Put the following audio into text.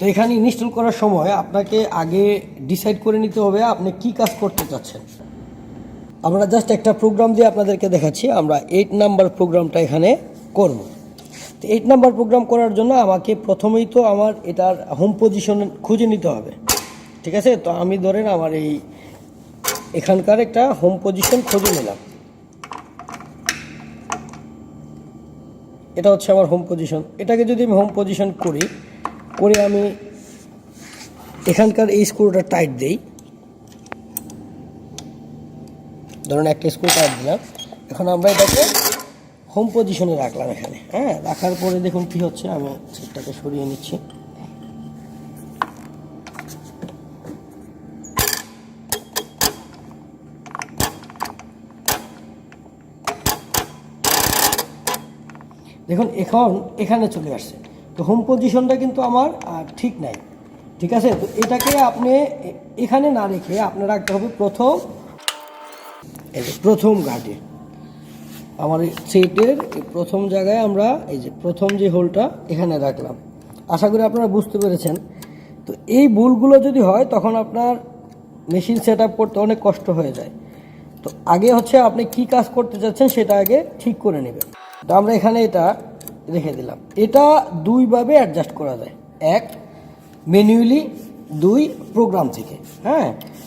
তো এখানে ইনস্টল করার সময় আপনাকে আগে ডিসাইড করে নিতে হবে আপনি কি কাজ করতে চাচ্ছেন। আমরা জাস্ট একটা প্রোগ্রাম দিয়ে আপনাদেরকে দেখাচ্ছি, আমরা এইট নাম্বার প্রোগ্রামটা এখানে করব। তো এইট নাম্বার প্রোগ্রাম করার জন্য আমাকে প্রথমেই তো আমার এটার হোম পজিশন খুঁজে নিতে হবে, ঠিক আছে? তো আমি ধরেন আমার এই এখানকার একটা হোম পজিশন খুঁজে নিলাম। এটা হচ্ছে আমার হোম পজিশন এটাকে যদি আমি হোম পজিশন করি করে আমি এখানকার এই স্ক্রুটা টাইট দেই। ধরুন একটা স্ক্রু টাইট দিলাম। এখন আমরা এটাকে হোম পজিশনে রাখলাম এখানে। হ্যাঁ রাখার পরে দেখুন কি হচ্ছে, আমি সেটটাকে সরিয়ে নিচ্ছি। দেখুন, এখন এখানে চলে আসছে। তো হোম পজিশনটা কিন্তু আমার ঠিক নাই। ঠিক আছে? তো এটাকে আপনি এখানে না রেখে আপনার রাখতে হবে প্রথম প্রথম গার্ডে আমার সেটের প্রথম জায়গায় আমরা এই যে প্রথম যে হোলটা এখানে রাখলাম। আশা করি আপনারা বুঝতে পেরেছেন। তো এই ভুলগুলো যদি হয়, তখন আপনার মেশিন সেট আপ করতে অনেক কষ্ট হয়ে যায়। তো আগে হচ্ছে আপনি কি কাজ করতে চাচ্ছেন, সেটা আগে ঠিক করে নেবেন। তো আমরা এখানে এটা রেখে দিলাম। এটা দুইভাবে অ্যাডজাস্ট করা যায়। এক ম্যানুয়ালি দুই প্রোগ্রাম থেকে। হ্যাঁ?